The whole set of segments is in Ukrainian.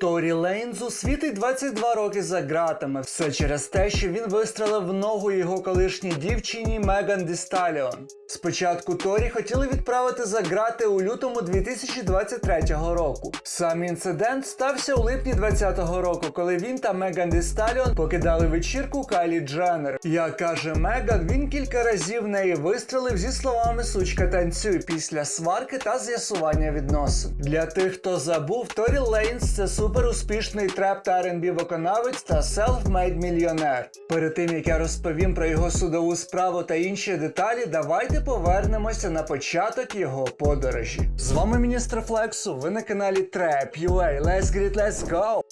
Торі Лейнзу світить 22 роки за ґратами. Все через те, що він вистрелив в ногу його колишній дівчині Меган Ді Сталіон. Спочатку Торі хотіли відправити за ґрати у лютому 2023 року. Сам інцидент стався у липні 2020 року, коли він та Меган Ді Сталіон покидали вечірку Кайлі Дженнер. Як каже Меган, він кілька разів неї вистрелив зі словами сучка танцюй після сварки та з'ясування відносин. Для тих, хто забув, Торі Лейнс це супер успішний треп та R&B виконавець та self-made мільйонер. Перед тим як я розповім про його судову справу та інші деталі, давайте повернемося на початок його подорожі. З вами міністр Флексу. Ви на каналі Trap UA. Let's get it, let's go!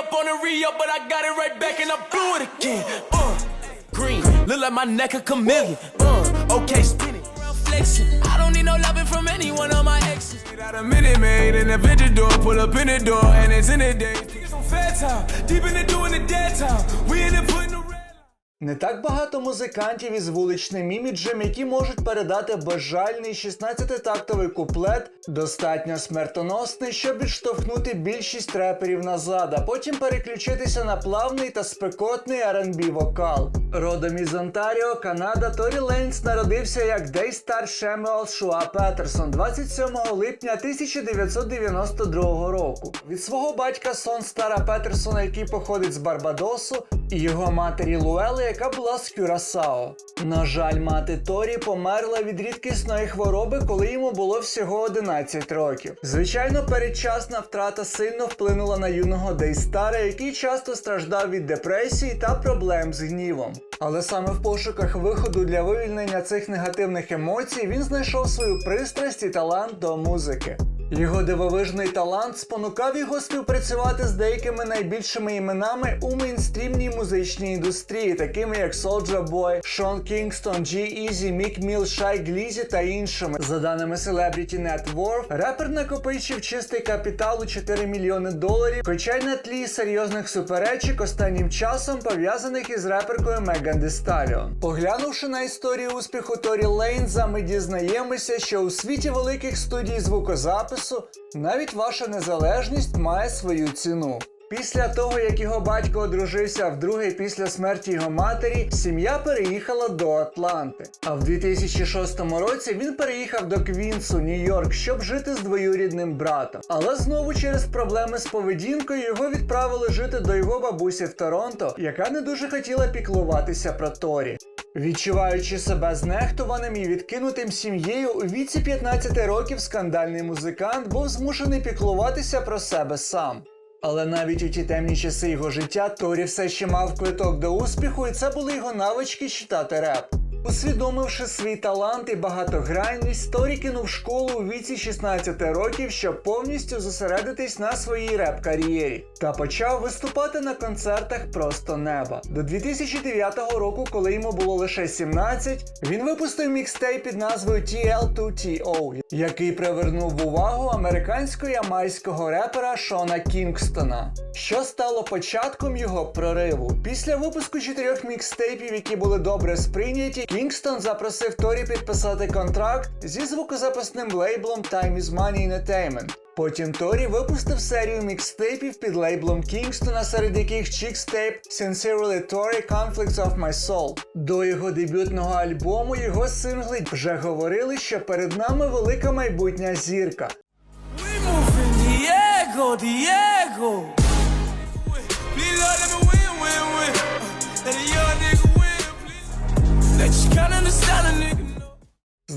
Up on the re-up, but I got it right back and I blew it again. Uh, green, look like my neck a chameleon. Uh, okay, spin it. Flexing. Don't need no loving from any one of my exes. Got a minute made in the vintage door, pull up in the door, and it's in the day. Niggas on fat time, deep in the doing the dead time. We in the putting the. Не так багато музикантів із вуличним іміджем, які можуть передати безжальний 16-тактовий куплет, достатньо смертоносний, щоб відштовхнути більшість реперів назад, а потім переключитися на плавний та спекотний R&B вокал. Родом із Онтаріо, Канада, Торі Лейнс народився як Дейстар Шемуел Шуа Петерсон 27 липня 1992 року. Від свого батька Сон Стара Петерсона, який походить з Барбадосу, і його матері Луели, яка була з Кюрасао. На жаль, мати Торі померла від рідкісної хвороби, коли йому було всього 11 років. Звичайно, передчасна втрата сильно вплинула на юного Дейстара, який часто страждав від депресії та проблем з гнівом. Але саме в пошуках виходу для вивільнення цих негативних емоцій він знайшов свою пристрасть і талант до музики. Його дивовижний талант спонукав його співпрацювати з деякими найбільшими іменами у мейнстрімній музичній індустрії, такими як Soulja Boy, Шон Кінгстон, G-Eazy, Мік Міл, Шай Глізі та іншими. За даними Celebrity Net Worth, репер накопичив чистий капітал у 4 мільйони доларів, хоча й на тлі серйозних суперечок останнім часом пов'язаних із реперкою Меган Stallion. Поглянувши на історію успіху Торі Лейнза, ми дізнаємося, що у світі великих студій звукозапису навіть ваша незалежність має свою ціну. Після того, як його батько одружився вдруге після смерті його матері, сім'я переїхала до Атланти. А в 2006 році він переїхав до Квінсу, Нью-Йорк, щоб жити з двоюрідним братом. Але знову через проблеми з поведінкою його відправили жити до його бабусі в Торонто, яка не дуже хотіла піклуватися про Торі. Відчуваючи себе знехтуваним і відкинутим сім'єю, у віці 15 років скандальний музикант був змушений піклуватися про себе сам. Але навіть у ті темні часи його життя Торі все ще мав квиток до успіху, і це були його навички читати реп. Усвідомивши свій талант і багатогранність, Торі кинув школу у віці 16 років, щоб повністю зосередитись на своїй реп-кар'єрі, та почав виступати на концертах просто неба. До 2009 року, коли йому було лише 17, він випустив мікстейп під назвою TL2TO, який привернув увагу американсько-ямайського репера Шона Кінгстона, що стало початком його прориву. Після випуску чотирьох мікстейпів, які були добре сприйняті, Кінгстон запросив Торі підписати контракт зі звукозаписним лейблом Time is Money Entertainment. Потім Торі випустив серію мікстейпів під лейблом Кінгстона, серед яких Chixtape, Sincerely Tori, Conflicts of My Soul. До його дебютного альбому його сингли вже говорили, що перед нами велика майбутня зірка. Diego, Diego.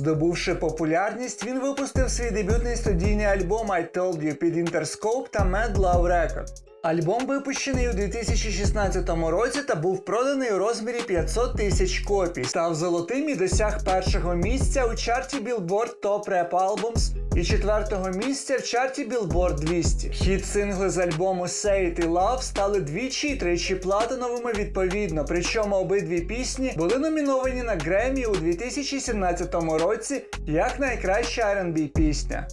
Здобувши популярність, він випустив свій дебютний студійний альбом I Told You під Interscope та Mad Love Record. Альбом випущений у 2016 році та був проданий у розмірі 500 тисяч копій, став золотим і досяг першого місця у чарті Billboard Top Rap Albums і четвертого місця в чарті Billboard 200. Хіт сингли з альбому Say It і Love стали двічі і тричі платиновими відповідно, причому обидві пісні були номіновані на Гремі у 2017 році як найкраща R&B пісня.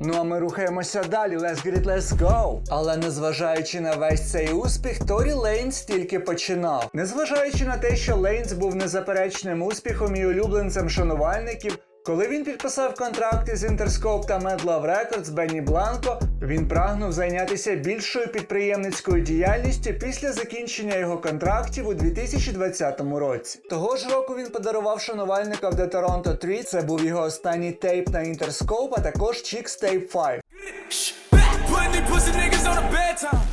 Ну а ми рухаємося далі. Let's get it, let's go! Але незважаючи на весь цей успіх, Торі Лейнс тільки починав. Незважаючи на те, що Лейнс був незаперечним успіхом і улюбленцем шанувальників. Коли він підписав контракти з Interscope та Mad Love Records Бенні Бланко, він прагнув зайнятися більшою підприємницькою діяльністю після закінчення його контрактів у 2020 році. Того ж року він подарував шанувальникам The Toronto 3, це був його останній тейп на Interscope, а також Chicks Tape 5. Shh. Putting these pussy niggas on a bedtime.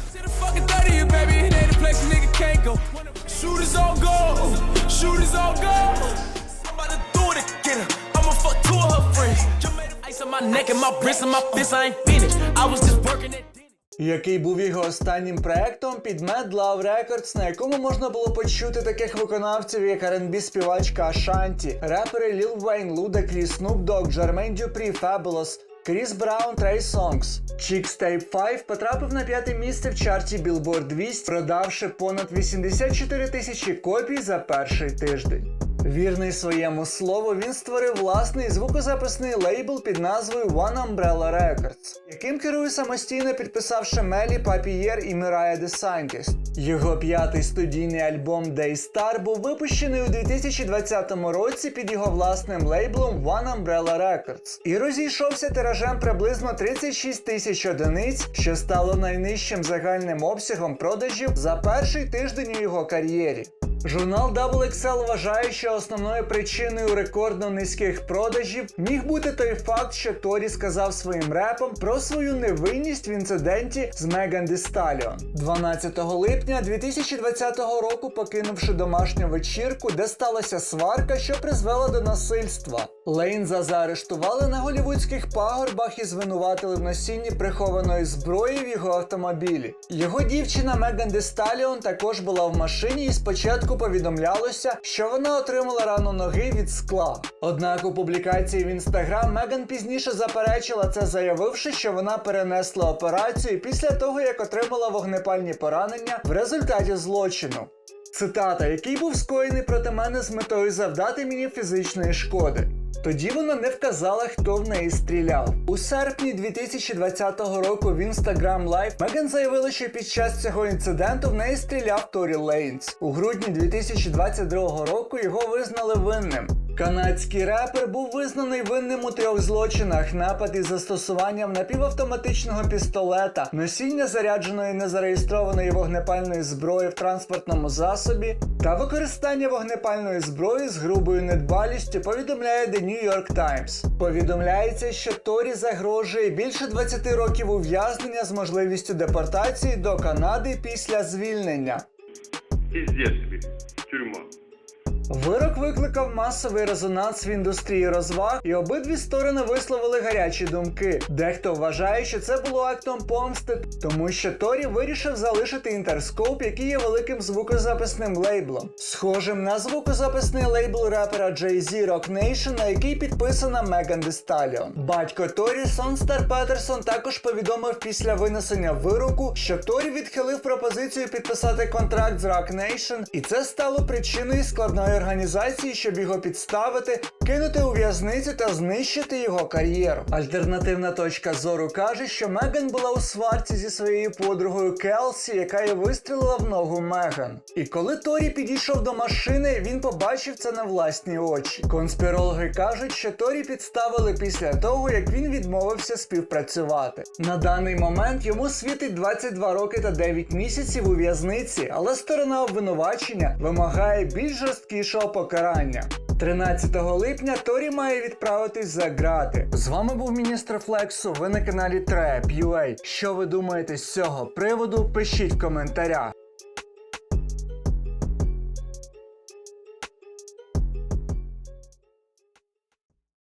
Який був його останнім проектом під Mad Love Records, на якому можна було почути таких виконавців, як R&B співачка Ашанті, репери Lil Wayne, Ludacris, Snoop Dogg, Jermaine Dupri, Fabulous, Кріс Браун, Trey Songs. Chicks Tape 5 потрапив на п'яте місце в чарті Billboard 200, продавши понад 84 тисячі копій за перший тиждень. Вірний своєму слову, він створив власний звукозаписний лейбл під назвою One Umbrella Records, яким керує самостійно підписавши Мелі Папієр і The Scientist. Його п'ятий студійний альбом Daystar був випущений у 2020 році під його власним лейблом One Umbrella Records і розійшовся тиражем приблизно 36 тисяч одиниць, що стало найнижчим загальним обсягом продажів за перший тиждень у його кар'єрі. Журнал Double XL вважає, що основною причиною рекордно низьких продажів міг бути той факт, що Торі сказав своїм репом про свою невинність в інциденті з Меган Stallion. 12 липня 2020 року, покинувши домашню вечірку, де сталася сварка, що призвела до насильства. Лейнза заарештували на голівудських пагорбах і звинуватили в носінні прихованої зброї в його автомобілі. Його дівчина Меган Stallion також була в машині і спочатку повідомлялося, що вона отримала рану ноги від скла. Однак у публікації в інстаграм Меган пізніше заперечила це, заявивши, що вона перенесла операцію після того, як отримала вогнепальні поранення в результаті злочину. Цитата, який був скоєний проти мене з метою завдати мені фізичної шкоди. Тоді вона не вказала, хто в неї стріляв. У серпні 2020 року в Instagram Live Меган заявила, що під час цього інциденту в неї стріляв Торі Лейнс. У грудні 2022 року його визнали винним. Канадський репер був визнаний винним у трьох злочинах: напад із застосуванням напівавтоматичного пістолета, носіння зарядженої незареєстрованої вогнепальної зброї в транспортному засобі та використання вогнепальної зброї з грубою недбалістю. Повідомляє The New York Times. Повідомляється, що Торі загрожує більше 20 років ув'язнення з можливістю депортації до Канади після звільнення. Тюрьма. Вирок викликав масовий резонанс в індустрії розваг, і обидві сторони висловили гарячі думки. Дехто вважає, що це було актом помсти, тому що Торі вирішив залишити Interscope, який є великим звукозаписним лейблом, схожим на звукозаписний лейбл репера Jay-Z Rock Nation, на який підписана Thee Stallion. Батько Торі Сонстар Петерсон також повідомив після винесення вироку, що Торі відхилив пропозицію підписати контракт з Rock Nation, і це стало причиною складної організації, щоб його підставити, кинути у в'язницю та знищити його кар'єру. Альтернативна точка зору каже, що Меган була у сварці зі своєю подругою Келсі, яка й вистрілила в ногу Меган. І коли Торі підійшов до машини, він побачив це на власні очі. Конспірологи кажуть, що Торі підставили після того, як він відмовився співпрацювати. На даний момент йому світить 22 роки та 9 місяців у в'язниці, але сторона обвинувачення вимагає більш жорсткішого покарання. 13 липня Торі має відправитись за грати. З вами був міністр Флексу. Ви на каналі Trap.ua. Що ви думаєте з цього приводу? Пишіть в коментарях.